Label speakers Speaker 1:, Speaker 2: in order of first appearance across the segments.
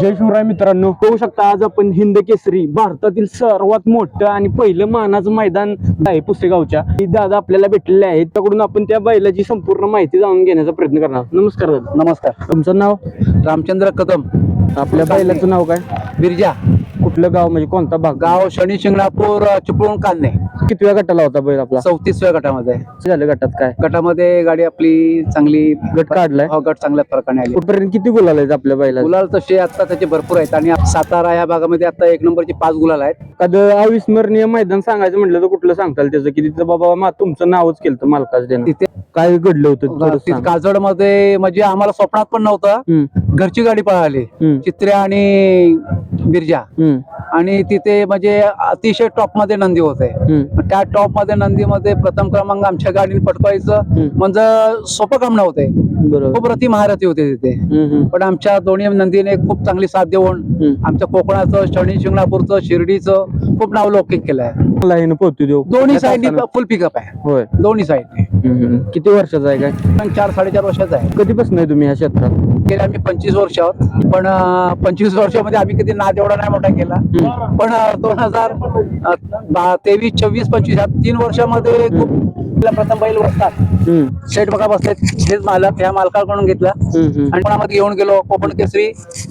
Speaker 1: जय शिवराय मित्रांनो. पाहू शकता आज आपण हिंद केसरी भारतातील सर्वात मोठं आणि पहिलं मानाचं मैदान आहे पुसेगावच्या. दादा आपल्याला भेटलेले आहेत. त्याकडून आपण त्या बैलाची संपूर्ण माहिती जाणून घेण्याचा प्रयत्न करणार नमस्कार दादा.
Speaker 2: नमस्कार.
Speaker 1: तुमचं नाव?
Speaker 2: रामचंद्र कदम.
Speaker 1: आपल्या बैलाचं नाव काय?
Speaker 2: बिरजा
Speaker 1: कुठलं गाव म्हणजे कोणता भाग?
Speaker 2: गाव शनी शिंगणापूर चिपळूण कान्हे.
Speaker 1: कितव्या गटाला होता बैल आपला?
Speaker 2: चौतीसव्या गटामध्ये.
Speaker 1: झालं गटात काय?
Speaker 2: गटामध्ये गाडी आपली चांगली
Speaker 1: गट काढलाय?
Speaker 2: हो, गट चांगल्या प्रकारे आली.
Speaker 1: कुठपर्यंत किती गुलाल आहेत आपल्या बैला
Speaker 2: गुलाल तसे आता त्याचे भरपूर आहेत आणि सातारा या भागामध्ये आता एक नंबरची पाच गुलाल आहेत.
Speaker 1: एखादं अविस्मरणीय मैदान सांगायचं म्हटलं तर कुठलं सांगताल त्याचं? की तिथं बाबा मा तुमचं नावच केलं मालकाच त्यानं.
Speaker 2: तिथे
Speaker 1: काय घडलं होतं थोडं सांग.
Speaker 2: काजडमध्ये म्हणजे आम्हाला स्वप्नात पण नव्हतं.
Speaker 1: हम्म,
Speaker 2: घरची गाडी पळाली.
Speaker 1: हम्म,
Speaker 2: चित्र्या आणि बिरजा
Speaker 1: हम्म,
Speaker 2: आणि तिथे म्हणजे अतिशय टॉपमध्ये नंदी होते.
Speaker 1: हम्म.
Speaker 2: त्या टॉपमध्ये नंदीमध्ये प्रथम क्रमांक आमच्या गाडीने पटकायचं
Speaker 1: हम्म.
Speaker 2: म्हणजे सोपं काम नव्हते.
Speaker 1: बरोबर.
Speaker 2: खूप रती महारथी होते तिथे.
Speaker 1: हम्म, हम्म,
Speaker 2: पण आमच्या दोन्ही नंदीने खूप चांगली साथ देऊन
Speaker 1: हम्म.
Speaker 2: आमच्या कोकणाचं शनी शिंगणापूरचं शिर्डीचं खूप नाव लौकिक केलं आहे
Speaker 1: मला हे पोहतो देऊ.
Speaker 2: दोन्ही साईडनी फुल पिकअप आहे.
Speaker 1: होय.
Speaker 2: दोन्ही
Speaker 1: हम्म. किती वर्षाचा आहे काय?
Speaker 2: चार साडेचार वर्षाचा आहे.
Speaker 1: कधीपासून आहे तुम्ही ह्या क्षेत्रात
Speaker 2: गेले आम्ही पंचवीस वर्ष आहोत. पण पंचवीस वर्षामध्ये आम्ही कधी नाद एवढा नाही मोठा केला. पण दोन हजार तेवीस चोवीस पंचवीस या तीन वर्षामध्ये खूप प्रथम बैल बसतात. शेठ बघा बसलेत. हेच मालक ह्या मालकाकडून घेतला. आणि कोणामध्ये घेऊन गेलो? कोकण केसरी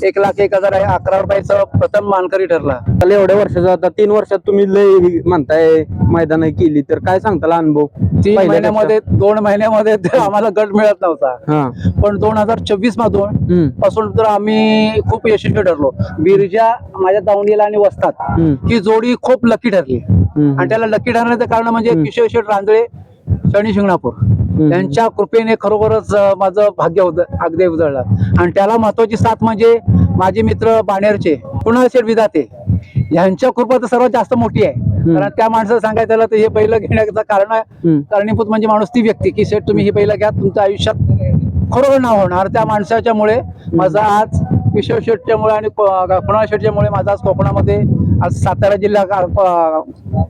Speaker 2: एक लाख एक हजार आहे. अकरा रुपयाचं प्रथम मानकरी ठरला.
Speaker 1: त्याला एवढ्या वर्षाचा आता तीन वर्षात तुम्ही लय म्हणताय मैदान केली तर काय सांगताल अनुभव?
Speaker 2: तीन? महिन्यामध्ये दोन महिन्यामध्ये आम्हाला गट मिळत नव्हता.
Speaker 1: हा.
Speaker 2: पण दोन हजार चोवीस मधून पासून तर आम्ही खूप यशस्वी ठरलो. बिरजा माझ्या दावणीला आणि वसतात. ही जोडी खूप लकी ठरली. आणि त्याला लकी ठरण्याचं कारण म्हणजे. किशोर शेठ रांजळे शनी शिंगणापूर. त्यांच्या कृपेने खरोखरच माझं भाग्य उद अगदी उजळलं. आणि त्याला महत्वाची साथ म्हणजे माझे मित्र बाणेरचे कुणाल शेठ विधाते. यांच्या कृपा तर सर्वात जास्त मोठी आहे. कारण त्या माणसाला सांगायचं तर हे पहिलं घेण्याचं कारण कारणीभूत म्हणजे माणूस ती व्यक्ती की शेठ तुम्ही हे पहिलं घ्या तुमच्या आयुष्यात खरोखर नाव होणार. त्या माणसाच्या मुळे माझा आज किशोर शेट्टीमुळे आणि कुणाल शेट्टीमुळे माझा आज कोकणामध्ये आज सातारा जिल्हा क-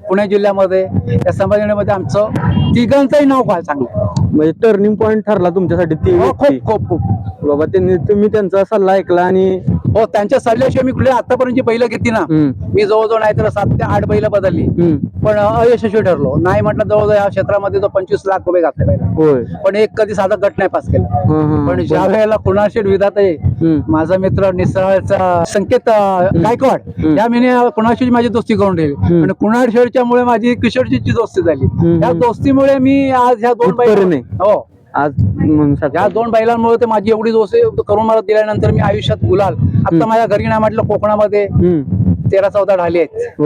Speaker 2: पुणे जिल्ह्यामध्ये या संभाजीनगरमध्ये आमचं तिघांचंही नाव काय चांगलं
Speaker 1: म्हणजे टर्निंग पॉइंट ठरला तुमच्यासाठी ती
Speaker 2: हो. खूप खूप खूप
Speaker 1: बाबा त्यांनी तुम्ही त्यांचा सल्ला ऐकला आणि
Speaker 2: हो त्यांच्या सल्ल्याशिवाय मी कुठे आतापर्यंत बैल घेतली ना. मी जवळजवळ नाही तर सात ते आठ बैल बदलली. पण अयशस्वी ठरलो. नाही म्हटलं जवळजवळ या क्षेत्रामध्ये तो पंचवीस लाख रुपये घातले पण एक कधी साधा गट नाही पास केला. पण. ज्या वेळेला कुणाशेठ विधात माझा मित्र निसराळचा संकेत गायकवाड. या मीने कुणाशी माझी दोस्ती करून ठेवली. आणि कुणाल शेडच्या मुळे माझी किशोरची दोस्ती झाली. या दोस्तीमुळे मी आज ह्या दोन. बैल हो.
Speaker 1: आज.
Speaker 2: या दोन बैलांमुळे माझी एवढी दोस्ती करून मला दिल्यानंतर मी आयुष्यात गुलाल. आता माझ्या घरी नाही म्हटलं कोकणामध्ये तेरा चौदा ढाली आहेत.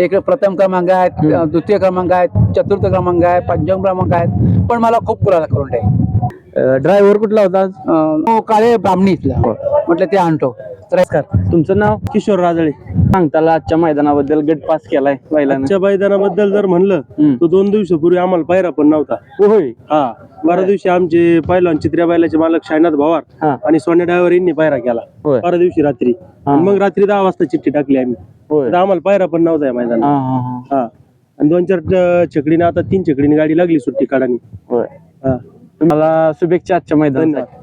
Speaker 2: एक प्रथम क्रमांक आहेत. द्वितीय क्रमांक आहेत चतुर्थ क्रमांक आहे पंचम क्रमांक आहेत. पण मला खूप गुलाल करून
Speaker 1: ड्रायव्हर कुठला होता
Speaker 2: काळे ब्राह्मणी इथला. म्हटलं ते आणतो.
Speaker 1: नमस्कार. तुमचं नाव?
Speaker 3: किशोर राजळे.
Speaker 1: सांगताला आजच्या मैदानाबद्दल गट पास केलाय बैलानं.
Speaker 3: आजच्या मैदानाबद्दल जर म्हणलं
Speaker 1: हम्म.
Speaker 3: तर दोन दिवसापूर्वी आम्हाला पायरा पण नव्हता.
Speaker 1: होय.
Speaker 3: हा. बारा. दिवशी आमचे पहिलवान चित्र्या बैलाचे मालक शायनाथ भवार
Speaker 1: हा.
Speaker 3: आणि सोन्या ड्रायव्हर यांनी पायरा केला.
Speaker 1: होय.
Speaker 3: बारा दिवशी रात्री.
Speaker 1: हा.
Speaker 3: आणि मग रात्री दहा वाजता चिठ्ठी टाकली आम्ही.
Speaker 1: होय.
Speaker 3: तर आम्हाला पायरा पण नव्हता या मैदानात.
Speaker 1: हा हा हा.
Speaker 3: हा. आणि दोन चार अं, छकडीने आता तीन छकडीने गाडी लागली सुट्टी काढानी
Speaker 1: होय.
Speaker 3: हा.
Speaker 1: तुम्हाला शुभेच्छा आजच्या मैदानासाठी.